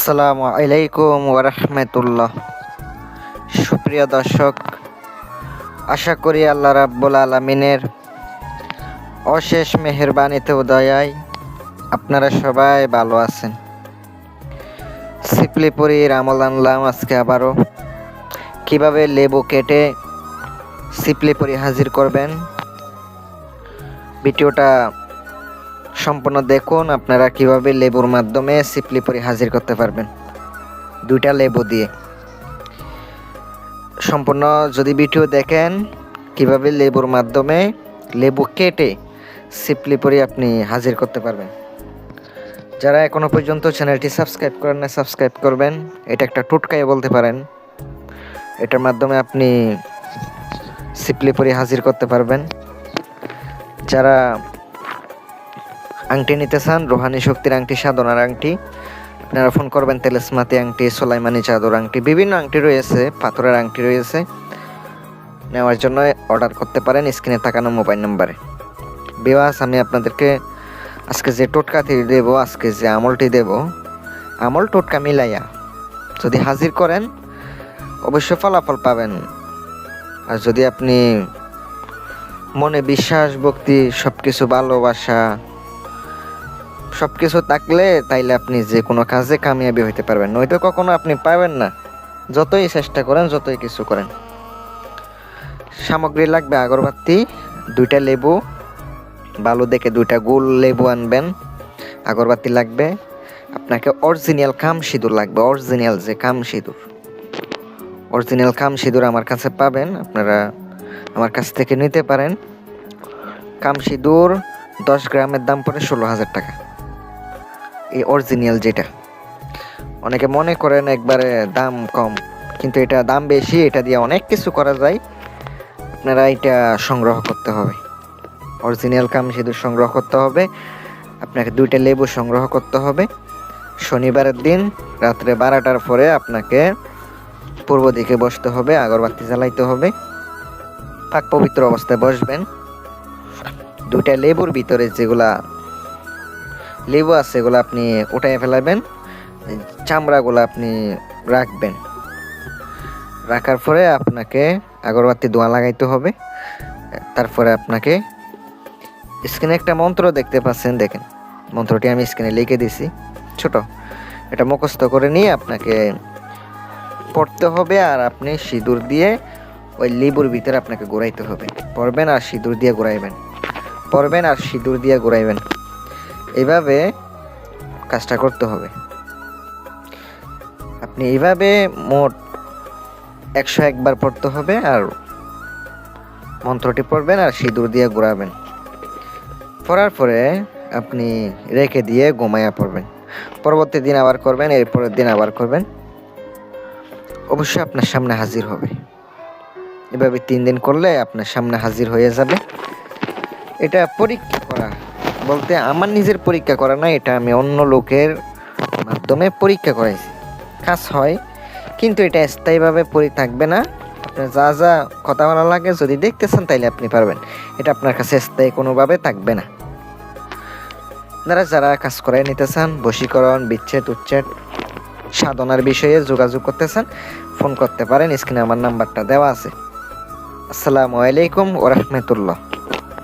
আসসালামু আলাইকুম ওরহমতুল্লাহ সুপ্রিয় দর্শক, আশা করি আল্লাহ রাব্বুল আলমিনের অশেষ মেহরবানিতে উদয়ায় আপনারা সবাই ভালো আছেন। সিপলিপুরির আমল আনলাম আজকে আবারও। কীভাবে লেবু কেটে সিপলিপুরি হাজির করবেন, ভিডিওটা সম্পূর্ণ দেখুন আপনারা কীভাবে লেবুর মাধ্যমে সিপলিপুরি হাজির করতে পারবেন। দুইটা লেবু দিয়ে। সম্পূর্ণ যদি ভিডিও দেখেন, কীভাবে লেবুর মাধ্যমে লেবু কেটে সিপলিপুরি আপনি হাজির করতে পারবেন। যারা এখনও পর্যন্ত চ্যানেলটি সাবস্ক্রাইব করেন না সাবস্ক্রাইব করবেন। এটা একটা টুটকাই বলতে পারেন। এটার মাধ্যমে আপনি সিপলিপুরি হাজির করতে পারবেন। যারা আংটি নিতে চান, রোহানি শক্তির আংটি, সাধনার আংটি। আপনারা ফোন করবেন, তেলেসমাতি আংটি, সোলাইমানি চাদর আংটি, বিভিন্ন আংটি রয়েছে, পাথরের আংটি রয়েছে। নেওয়ার জন্য অর্ডার করতে পারেন, স্ক্রিনে থাকানো মোবাইল নাম্বারে। বিবাস আমি আপনাদেরকে আজকে যে টোটকাটি দেব, আজকে যে আমলটি দেব, আমল টোটকা মিলাইয়া। যদি হাজির করেন, অবশ্যই ফলাফল পাবেন। আর যদি আপনি মনে, বিশ্বাস, ভক্তি সব কিছু ভালোবাসা সব কিছু থাকলে তাইলে আপনি যে কোনো কাজে কামিয়াবি হইতে পারবেন। নয়তো কখনো আপনি পাবেন না। যতই চেষ্টা করেন, যতই কিছু করেন। সামগ্রী লাগবে আগরবাতি, দুইটা লেবু ভালো দেখে দুইটা গোল লেবু আনবেন। আগরবাতি লাগবে। আপনাকে অরিজিনাল কাম সিঁদুর লাগবে, অরিজিনাল যে কাম সিঁদুর। অরিজিনাল কাম সিঁদুর আমার কাছে পাবেন, আপনারা আমার কাছ থেকে নিতে পারেন। কাম সিঁদুর দশ গ্রামের দাম পড়ে ষোলো হাজার টাকা। এই অরিজিনাল যেটা। অনেকে মনে করেন একবারে দাম কম, কিন্তু এটা দাম বেশি, এটা দিয়ে অনেক কিছু করা যায়। আপনারা এটা সংগ্রহ করতে হবে। অরিজিনাল কাম সিঁদুর সংগ্রহ করতে হবে। আপনাকে দুইটা লেবু সংগ্রহ করতে হবে। শনিবারের দিন, রাত্রে বারোটার পরে আপনাকে পূর্ব দিকে বসতে হবে, আগরবাতি জ্বালাইতে হবে। পাক পবিত্র অবস্থায় বসবেন। দুইটা লেবুর ভিতরে যেগুলা লেবু আছে, এগুলো আপনি উঠাই ফেলাবেন চামড়াগুলো আপনি রাখবেন। রাখার পরে আপনাকে আগরবাতি ধোঁয়া লাগাইতে হবে। তারপরে আপনাকে স্ক্রিনে একটা মন্ত্র দেখতে পাচ্ছেন, দেখেন। মন্ত্রটি আমি স্ক্রিনে লিখে দিছি, ছোট। এটা মুখস্থ করে নিয়ে আপনাকে পড়তে হবে আর আপনি সিঁদুর দিয়ে ওই লেবুর ভিতরে আপনাকে ঘোরাইতে হবে। পড়বেন আর সিঁদুর দিয়ে ঘোরাইবেন। পড়বেন আর সিঁদুর দিয়ে ঘোরাইবেন। এইভাবে কাজটা করতে হবে। আপনি এইভাবে মোট একশো একবার পড়তে হবে আর মন্ত্রটি পড়বেন আর সিঁদুর দিয়ে ঘোরাবেন। পড়ার পরে আপনি রেখে দিয়ে ঘুমাইয়া পড়বেন। পরবর্তী দিন আবার করবেন, এরপরের দিন আবার করবেন। অবশ্যই আপনার সামনে হাজির হবে। এভাবে তিন দিন করলে আপনার সামনে হাজির হয়ে যাবে। এটা পরীক্ষা করা। বলতে আমার নিজের পরীক্ষা করা না এটা আমি অন্য লোকের মাধ্যমে পরীক্ষা করাইছি। কাজ হয়, কিন্তু এটা স্থায়ীভাবে পরি, থাকবে না। আপনার যা যা কথা বলা লাগে, যদি দেখতেছেন তাইলে আপনি পারবেন। এটা আপনার কাছে স্থায়ী কোনোভাবে থাকবে না। আপনারা যারা কাজ করাই নিতে চান বশীকরণ, বিচ্ছেদ, উচ্ছেদ সাধনার বিষয়ে যোগাযোগ করতে চান ফোন করতে পারেন, স্ক্রিনে আমার নাম্বারটা দেওয়া আছে। আসসালামু আলাইকুম ওরহমতুল্লাহ